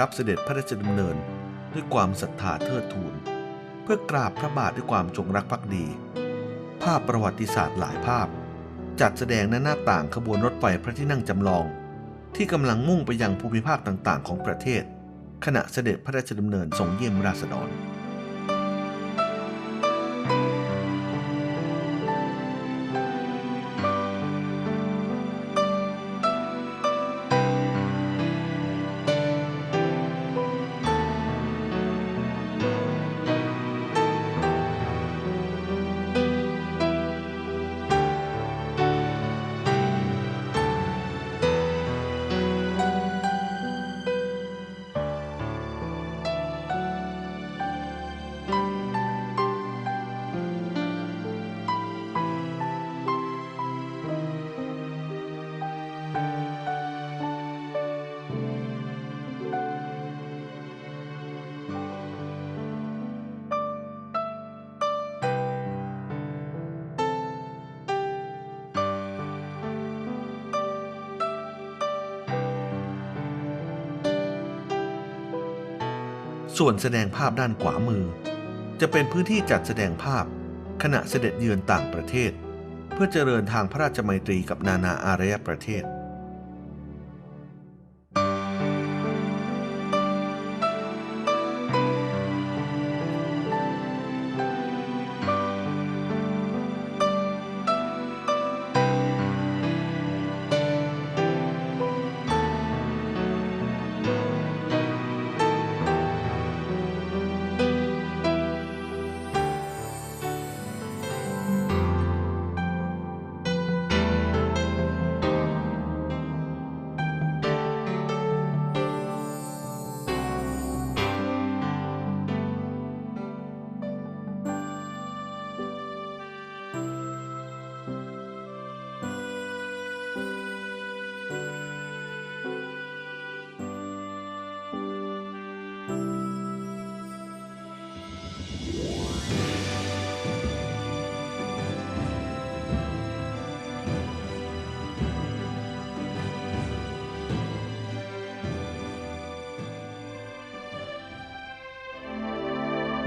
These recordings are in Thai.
รับเสด็จพระราชดำเนินด้วยความศรัทธาเทิดทูน เพื่อกราบพระบาทด้วยความจงรักภักดี ภาพประวัติศาสตร์หลายภาพ จัดแสดงณหน้าต่างขบวนรถไฟพระที่นั่งจำลอง ที่กำลังมุ่งไปยังภูมิภาคต่างๆ ของประเทศ ขณะเสด็จพระราชดำเนินทรงเยี่ยมราษฎร ส่วนแสดงภาพด้านขวามือ จะเป็นพื้นที่จัดแสดงภาพ ขณะเสด็จเยือนต่างประเทศ เพื่อเจริญทางพระราชมัยตรีกับนานาอารยประเทศ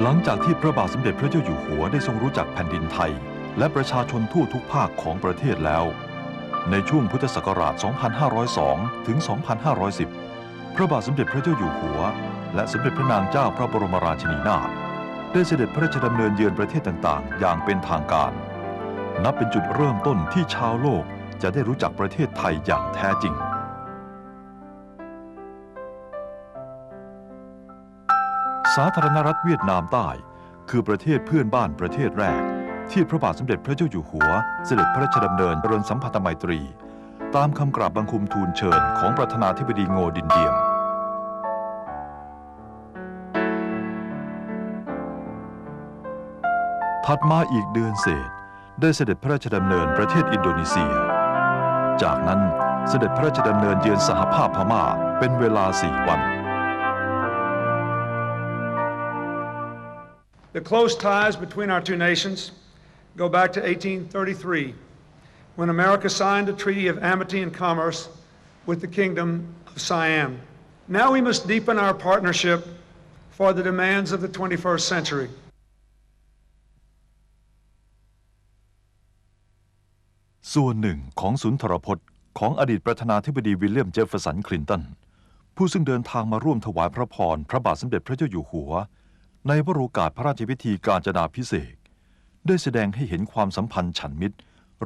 หลังจากที่พระบาทสมเด็จพระเจ้าอยู่หัวได้ทรงรู้จักแผ่นดินไทย และประชาชนทั่วทุกภาคของประเทศแล้ว ในช่วงพุทธศักราช 2502 ถึง 2510 พระบาทสมเด็จพระเจ้าอยู่หัว และสมเด็จพระนางเจ้าพระบรมราชินีนาถได้เสด็จพระราชดำเนินเยือนประเทศต่างๆ อย่างเป็นทางการ นับเป็นจุดเริ่มต้นที่ชาวโลกจะได้รู้จักประเทศไทยอย่างแท้จริง สาธารณรัฐเวียดนามใต้ คือประเทศเพื่อนบ้านประเทศแรก ที่พระบาทสมเด็จพระเจ้าอยู่หัว เสด็จพระราชดำเนินเจริญสัมพันธไมตรี ตามคำกราบบังคมทูลเชิญของประธานาธิบดีโงดินเดียม ถัดมาอีกเดือนเศษ ได้เสด็จพระราชดำเนินประเทศอินโดนีเซีย จากนั้นเสด็จพระราชดำเนินเยือนสหภาพพม่าเป็นเวลาสี่วัน The close ties between our two nations go back to 1833, when America signed a treaty of amity and commerce with the Kingdom of Siam. Now we must deepen our partnership for the demands of the 21st century. ส่วนหนึ่งของสุนทรพจน์ของอดีตประธานาธิบดีวิลเลียมเจฟเฟอร์สันคลินตัน ผู้ซึ่งเดินทางมาร่วมถวายพระพรพระบาทสมเด็จพระเจ้าอยู่หัว ในวโรกาสพระราชพิธีการจนาพิเศษ ได้แสดงให้เห็นความสัมพันธ์ฉันมิตร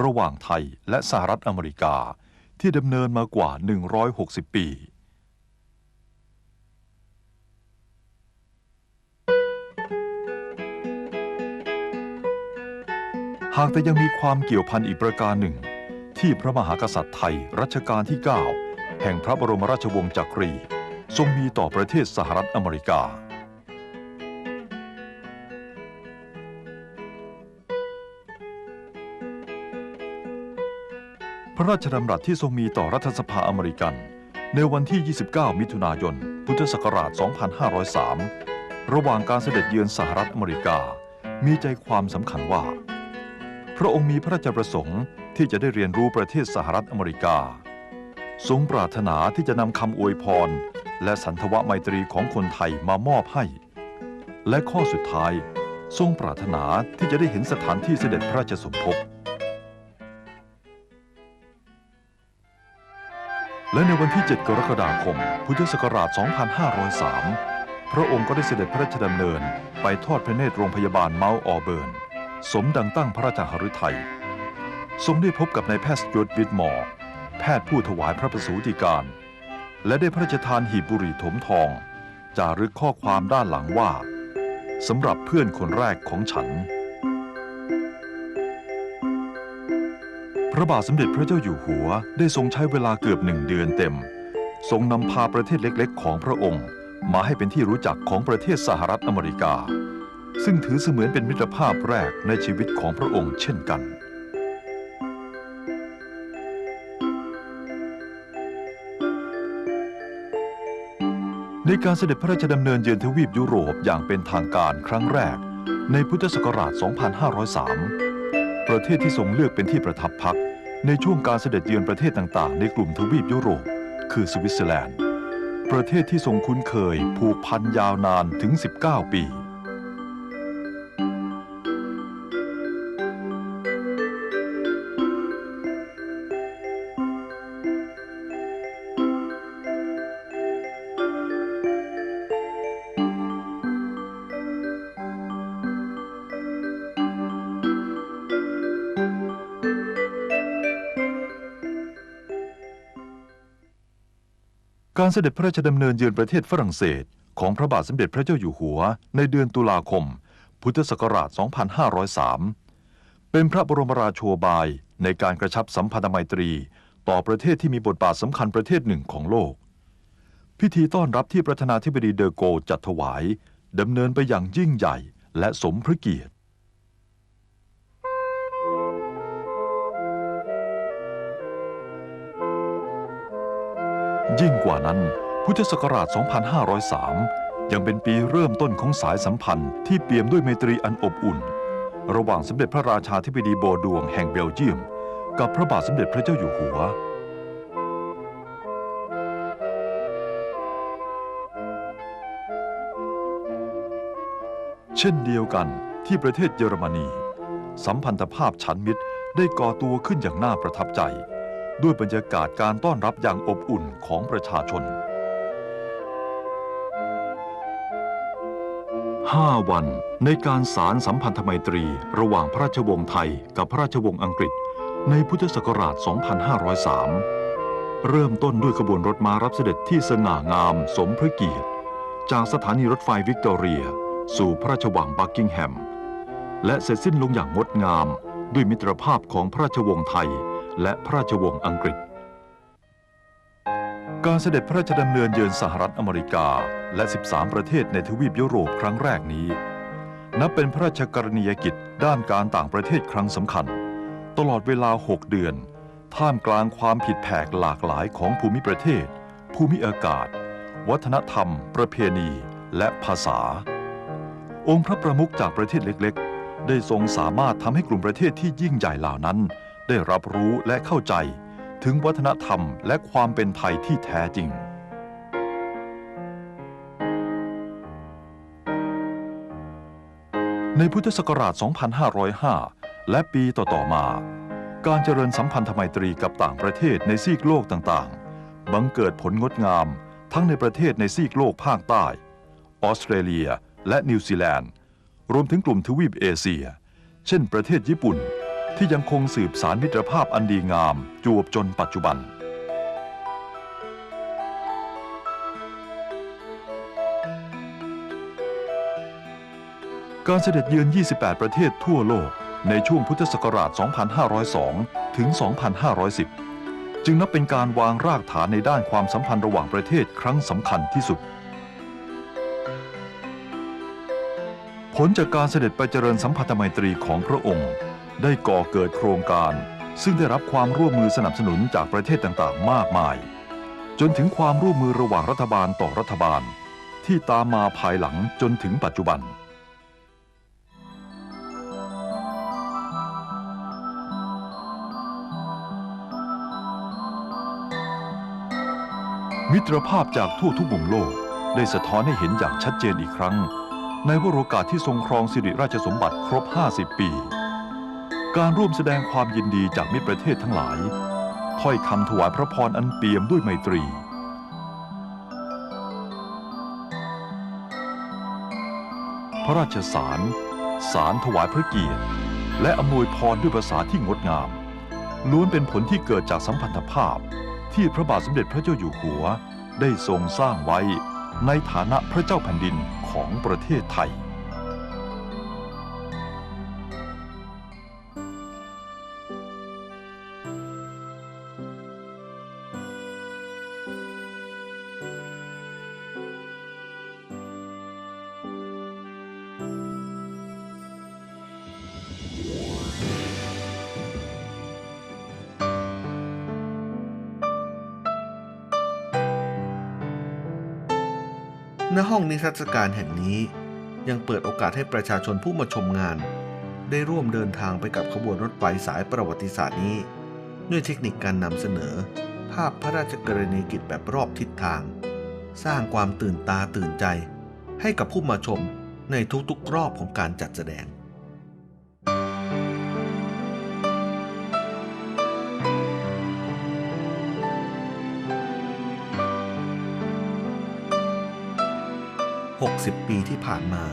ระหว่างไทยและสหรัฐอเมริกาที่ดำเนินมากว่า 160 ปี หากแต่ยังมีความเกี่ยวพันอีกประการหนึ่ง ที่พระมหากษัตริย์ไทยรัชกาลที่ 9 แห่งพระบรมราชวงศ์จักรี ทรงมีต่อประเทศสหรัฐอเมริกา พระราชดำรัสที่ทรงมีต่อรัฐสภาอเมริกัน ในวันที่ 29 มิถุนายน พุทธศักราช 2503 ระหว่างการเสด็จเยือนสหรัฐอเมริกา มีใจความสำคัญว่า พระองค์มีพระราชประสงค์ที่จะได้เรียนรู้ประเทศสหรัฐอเมริกา ทรงปรารถนาที่จะนำคำอวยพร และสันทวไมตรีของคนไทยมามอบให้ และข้อสุดท้าย ทรงปรารถนาที่จะได้เห็นสถานที่เสด็จพระราชสมภพ และในวันที่ 7 กรกฎาคม พุทธศักราช 2503 พระองค์ก็ได้เสด็จพระราชดำเนินไปทอดพระเนตรโรงพยาบาลเมาส์ออเบิร์น สมดังตั้งพระราชหฤทัย ทรงได้พบกับนายแพทย์สจวตวิทมอร์ แพทย์ผู้ถวายพระประสูติการ และได้พระราชทานหีบบุหรี่ถมทอง จารึกข้อความด้านหลังว่าสำหรับเพื่อนคนแรกของฉัน พระบาทสมเด็จพระเจ้าอยู่หัวได้ทรงใช้เวลาเกือบหนึ่งเดือนเต็ม ทรงนำพาประเทศเล็กๆ ของพระองค์ มาให้เป็นที่รู้จักของประเทศสหรัฐอเมริกา ซึ่งถือเสมือนเป็นมิตรภาพแรกในชีวิตของพระองค์เช่นกันในการเสด็จพระราชดำเนินเยือนทวีปยุโรปอย่างเป็นทางการครั้งแรก ในพุทธศักราช 2503 ประเทศที่ทรงเลือกเป็นที่ประทับพัก ในช่วงการเสด็จเยือนประเทศต่างๆ ในกลุ่มทวีปยุโรป คือสวิตเซอร์แลนด์ ประเทศที่ทรงคุ้นเคยผูกพันยาวนานถึง 19 ปี การเสด็จพระราชดำเนินเยือนประเทศฝรั่งเศส ของพระบาทสมเด็จพระเจ้าอยู่หัว ในเดือนตุลาคม พุทธศักราช 2503 เป็นพระบรมราโชบายในการกระชับสัมพันธไมตรี ต่อประเทศที่มีบทบาทสำคัญประเทศหนึ่งของโลก พิธีต้อนรับที่ประธานาธิบดีเดอโกจัดถวายดำเนินไปอย่างยิ่งใหญ่และสมพระเกียรติ ยิ่งกว่านั้น พุทธศักราช 2503 ยังเป็นปีเริ่มต้นของสายสัมพันธ์ที่เปี่ยมด้วยไมตรีอันอบอุ่น ระหว่างสมเด็จพระราชาธิบดีโบดวงแห่งเบลเยียม กับพระบาทสมเด็จพระเจ้าอยู่หัวเช่นเดียวกันที่ประเทศเยอรมนี สัมพันธภาพฉันมิตรได้ก่อตัวขึ้นอย่างน่าประทับใจ ด้วยบรรยากาศการต้อนรับอย่างอบอุ่นของประชาชน 5 วันในการสารสัมพันธไมตรีระหว่างพระราชวงศ์ไทยกับพระราชวงศ์อังกฤษ ในพุทธศักราช 2503 เริ่มต้นด้วยขบวนรถม้ารับเสด็จที่สง่างามสมพระเกียรติ จากสถานีรถไฟวิกตอเรีย สู่พระราชวังบักกิงแฮม และเสร็จสิ้นลงอย่างงดงามด้วยมิตรภาพของพระราชวงศ์ไทย และพระราชวงศ์อังกฤษ การเสด็จพระราชดำเนินเยือนสหรัฐอเมริกาและ 13 ประเทศในทวีปยุโรปครั้งแรกนี้ นับเป็นพระราชกรณียกิจด้านการต่างประเทศครั้งสำคัญ ตลอดเวลา 6 เดือน ท่ามกลางความผิดแผกหลากหลายของภูมิประเทศ ภูมิอากาศ วัฒนธรรม ประเพณี และภาษา องค์พระประมุขจากประเทศเล็กๆ ได้ทรงสามารถทำให้กลุ่มประเทศที่ยิ่งใหญ่เหล่านั้น ได้รับรู้และเข้าใจถึงวัฒนธรรมและความเป็นไทยที่แท้จริง ในพุทธศักราช 2505 และปีต่อ ๆ มา การเจริญสัมพันธไมตรีกับต่างประเทศในซีกโลกต่างๆ บังเกิดผลงดงามทั้งในประเทศในซีกโลกภาคใต้ ออสเตรเลีย และนิวซีแลนด์ รวมถึงกลุ่มทวีปเอเชีย เช่นประเทศญี่ปุ่น ที่ยังคงสืบสารมิตรภาพอันดีงามจวบจนปัจจุบัน การเสด็จเยือน 28 ประเทศทั่วโลกในช่วงพุทธศักราช 2502 ถึง 2510 จึงนับเป็นการวางรากฐานในด้านความสัมพันธ์ระหว่างประเทศครั้งสำคัญที่สุด ผลจากการเสด็จไปเจริญสัมพันธไมตรีของพระองค์ ได้ก่อเกิดโครงการ ซึ่งได้รับความร่วมมือสนับสนุนจากประเทศต่างๆ มากมาย จนถึงความร่วมมือระหว่างรัฐบาลต่อรัฐบาล ที่ตามมาภายหลังจนถึงปัจจุบันมิตรภาพจากทั่วทุกมุมโลกได้สะท้อนให้เห็นอย่างชัดเจนอีกครั้ง ในวโรกาสที่ทรงครองสิริราชสมบัติครบ 50 ปี การร่วมแสดงความยินดีจากมิตรประเทศทั้งหลาย ถ้อยคำถวายพระพรอันเปี่ยมด้วยไมตรี พระราชสาร สารถวายพระเกียรติ และอำนวยพรด้วยภาษาที่งดงาม ล้วนเป็นผลที่เกิดจากสัมพันธภาพที่พระบาทสมเด็จพระเจ้าอยู่หัว ได้ทรงสร้างไว้ในฐานะพระเจ้าแผ่นดินของประเทศไทย ณห้องนิทรรศการแห่งนี้ยังเปิดโอกาสให้ประชาชนผู้มาชมงาน ได้ร่วมเดินทางไปกับขบวนรถไฟสายประวัติศาสตร์นี้ ด้วยเทคนิคการนำเสนอ ภาพพระราชกรณียกิจแบบรอบทิศทาง สร้างความตื่นตาตื่นใจ ให้กับผู้มาชมในทุกๆรอบของการจัดแสดง 60 ปีที่ผ่านมา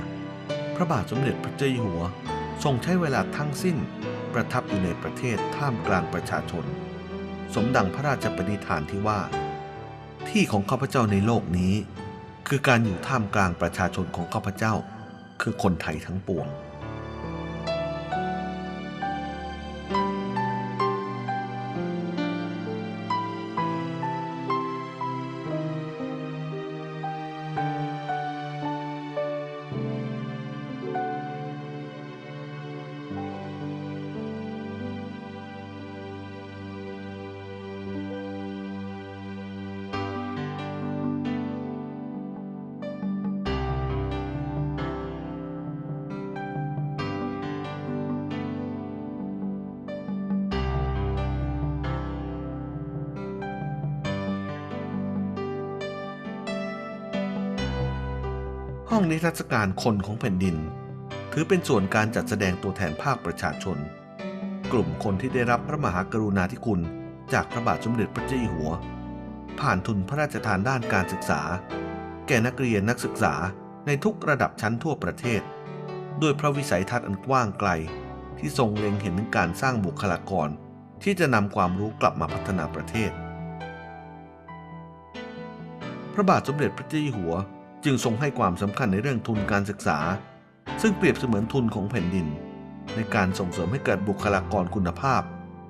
พระบาทสมเด็จพระเจ้าอยู่หัว ทรงใช้เวลาทั้งสิ้นประทับอยู่ในประเทศท่ามกลางประชาชน สมดังพระราชปณิธานที่ว่า ที่ของข้าพเจ้าในโลกนี้ คือการอยู่ท่ามกลางประชาชนของข้าพเจ้า คือคนไทยทั้งปวง ห้องนิทรรศการคนของแผ่นดิน ถือเป็นส่วนการจัดแสดงตัวแทนภาคประชาชน กลุ่มคนที่ได้รับพระมหากรุณาธิคุณ จากพระบาทสมเด็จพระเจ้าอยู่หัว ผ่านทุนพระราชทานด้านการศึกษา แก่นักเรียนนักศึกษาในทุกระดับชั้นทั่วประเทศ ด้วยพระวิสัยทัศน์อันกว้างไกล ที่ทรงเล็งเห็นถึงการสร้างบุคลากร ที่จะนำความรู้กลับมาพัฒนาประเทศ พระบาทสมเด็จพระเจ้าอยู่หัว จึงทรงให้ความสำคัญในเรื่องทุนการศึกษา ซึ่งเปรียบเสมือนทุนของแผ่นดิน ในการส่งเสริมให้เกิดบุคลากรคุณภาพ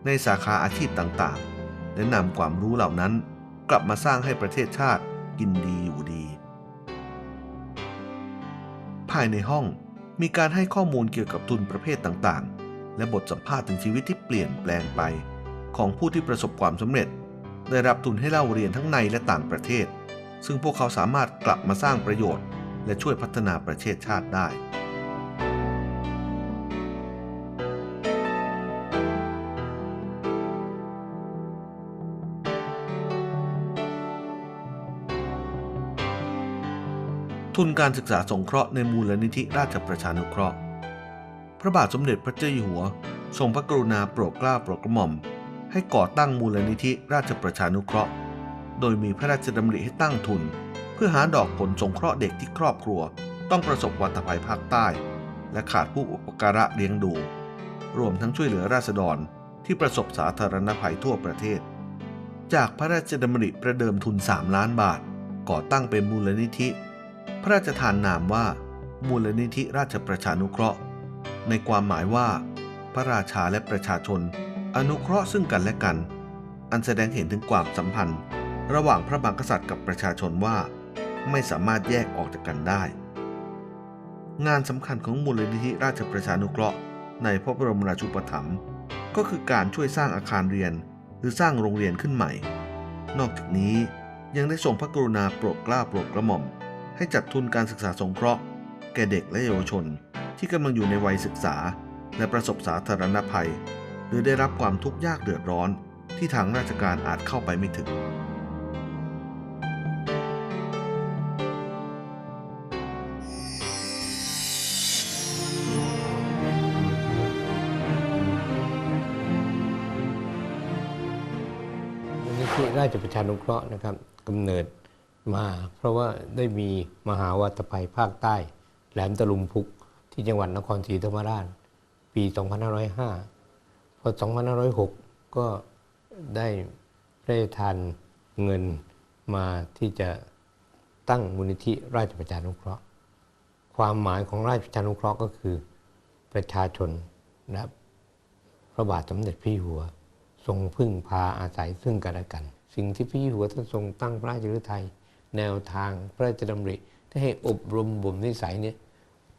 ในสาขาอาชีพต่างๆ และนำความรู้เหล่านั้น กลับมาสร้างให้ประเทศชาติกินดีอยู่ดี ภายในห้องมีการให้ข้อมูลเกี่ยวกับทุนประเภทต่างๆ และบทสัมภาษณ์ถึงชีวิตที่เปลี่ยนแปลงไป ของผู้ที่ประสบความสำเร็จ ได้รับทุนให้เล่าเรียนทั้งในและต่างประเทศ ซึ่งพวกเขาสามารถกลับมาสร้างประโยชน์ และช่วยพัฒนาประเทศชาติได้ทุนการศึกษาสงเคราะห์ในมูลนิธิราชประชานุเคราะห์ พระบาทสมเด็จพระเจ้าอยู่หัว ทรงพระกรุณาโปรดเกล้าโปรดกระหม่อม ให้ก่อตั้งมูลนิธิราชประชานุเคราะห์ โดยมีพระราชดำริให้ตั้งทุน เพื่อหาดอกผลสงเคราะห์เด็กที่ครอบครัว ต้องประสบวัตภัยภาคใต้ และขาดผู้อุปการะเลี้ยงดู รวมทั้งช่วยเหลือราษฎรที่ประสบสาธารณภัยทั่วประเทศ จากพระราชดำริประเดิมทุน 3 ล้านบาท ก่อตั้งเป็นมูลนิธิ พระราชทานนามว่า มูลนิธิราชประชานุเคราะห์ ในความหมายว่า พระราชาและประชาชน อนุเคราะห์ซึ่งกันและกัน อันแสดงเห็นถึงความสัมพันธ์ ระหว่างพระมหากษัตริย์กับประชาชนว่า ไม่สามารถแยกออกจากกันได้ งานสำคัญของมูลนิธิราชประชานุเคราะห์ ในพระบรมราชูปถัมภ์ก็คือการช่วยสร้างอาคารเรียนหรือสร้างโรงเรียนขึ้นใหม่ นอกจากนี้ยังได้ทรงพระกรุณาโปรดเกล้าโปรดกระหม่อม ให้จัดทุนการศึกษาสงเคราะห์ แก่เด็กและเยาวชน ที่กำลังอยู่ในวัยศึกษา และประสบสาธารณภัย หรือได้รับความทุกข์ยากเดือดร้อนที่ทางราชการอาจเข้าไปไม่ถึง ราชประชานุเคราะห์นะครับกำเนิดมา เพราะว่าได้มีมหาวัตภัยภาคใต้ แหลมตะลุมพุกที่จังหวัดนครศรีธรรมราช ปี 2505 พอ 2506 ก็ได้พระราชทานเงินมาที่จะตั้งมูลนิธิราชประชานุเคราะห์ ความหมายของราชประชานุเคราะห์ก็คือประชาชนนะครับพระบาทสมเด็จพระอยู่หัว ทรงพึ่งพาอาศัยซึ่งกันและกัน สิ่งที่พระเจ้าอยู่หัวท่านทรงตั้งพระราชฤทัยแนวทางพระราชดำริที่ให้อบรมบ่มนิสัยเนี่ย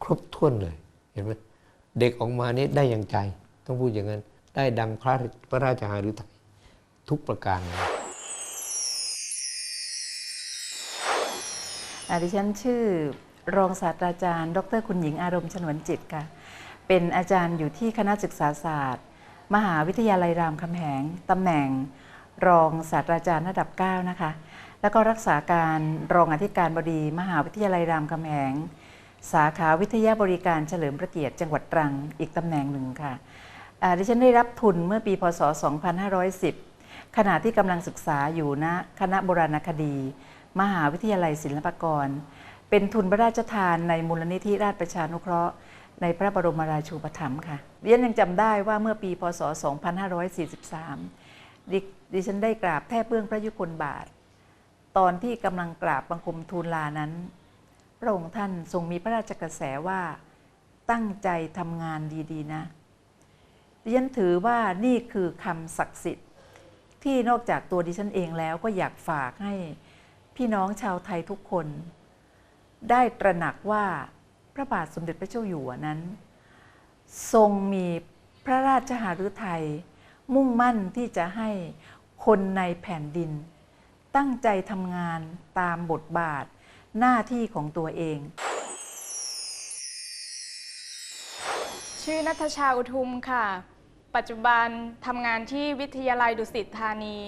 ครบถ้วนเลยเห็นไหมเด็กออกมาเนี่ยได้อย่างใจ ต้องพูดอย่างนั้น ได้ดังพระพระราชหฤทัยทุกประการอดิฉันชื่อรองศาสตราจารย์ ดรคุณหญิงอารมณ์ฉนวนจิตค่ะ เป็นอาจารย์อยู่ที่คณะศึกษาศาสตร์ มหาวิทยาลัยรามคำแหงตำแหน่ง รองศาสตราจารย์ระดับ 9 นะคะ แล้วก็รักษาการรองอธิการบดี มหาวิทยาลัยรามคำแหง สาขาวิทยาบริการเฉลิมพระเกียรติจังหวัดตรังอีกตำแหน่งหนึ่งค่ะดิฉันได้รับทุนเมื่อปี พศ 2510 ขณะที่กำลังศึกษาอยู่ณคณะโบราณคดี มหาวิทยาลัยศิลปากร เป็นทุนพระราชทานในมูลนิธิราชประชานุเคราะห์ ในพระบรมราชูปถัมภ์ค่ะดิฉันยังจำได้ว่าเมื่อปี พศ 2543 ดิฉันได้กราบแทบเบื้องพระยุคลบาท ตอนที่กำลังกราบบังคมทูลลานั้น พระองค์ท่านทรงมีพระราชกระแสว่าตั้งใจทำงานดีๆนะ ดิฉันถือว่านี่คือคำศักดิ์สิทธิ์ ที่นอกจากตัวดิฉันเองแล้วก็อยากฝากให้พี่น้องชาวไทยทุกคน ได้ตระหนักว่าพระบาทสมเด็จพระเจ้าอยู่หัวนั้น ทรงมีพระราชหฤทัย มุ่งมั่นที่จะให้คนในแผ่นดิน ตั้งใจทำงานตามบทบาทหน้าที่ของตัวเอง ชื่อนัทชาอุทุมค่ะ ปัจจุบันทำงานที่วิทยาลัยดุสิตธานี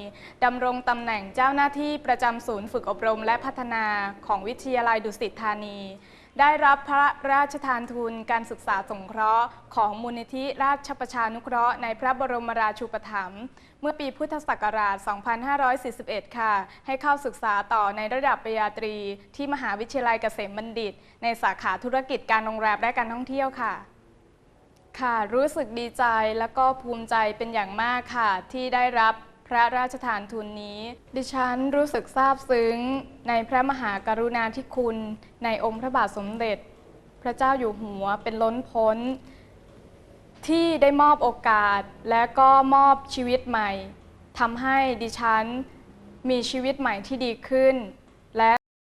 ดำรงตำแหน่งเจ้าหน้าที่ประจำศูนย์ฝึกอบรมและพัฒนาของวิทยาลัยดุสิตธานี ได้รับพระราชทานทุนการศึกษาสงเคราะห์ ของมูลนิธิราชประชานุเคราะห์ในพระบรมราชูปถัมภ์เมื่อปีพุทธศักราช 2541 ค่ะ ให้เข้าศึกษาต่อในระดับปริญญาตรี ที่มหาวิทยาลัยเกษมบัณฑิต ในสาขาธุรกิจการโรงแรมและการท่องเที่ยวค่ะค่ะ รู้สึกดีใจและก็ภูมิใจเป็นอย่างมากค่ะ ที่ได้รับ พระราชทานทุนนี้ ดิฉันรู้สึกซาบซึ้ง ในพระมหากรุณาธิคุณ ในองค์พระบาทสมเด็จ พระเจ้าอยู่หัวเป็นล้นพ้น ที่ได้มอบโอกาสและก็มอบชีวิตใหม่ทำให้ดิฉันมีชีวิตใหม่ที่ดีขึ้น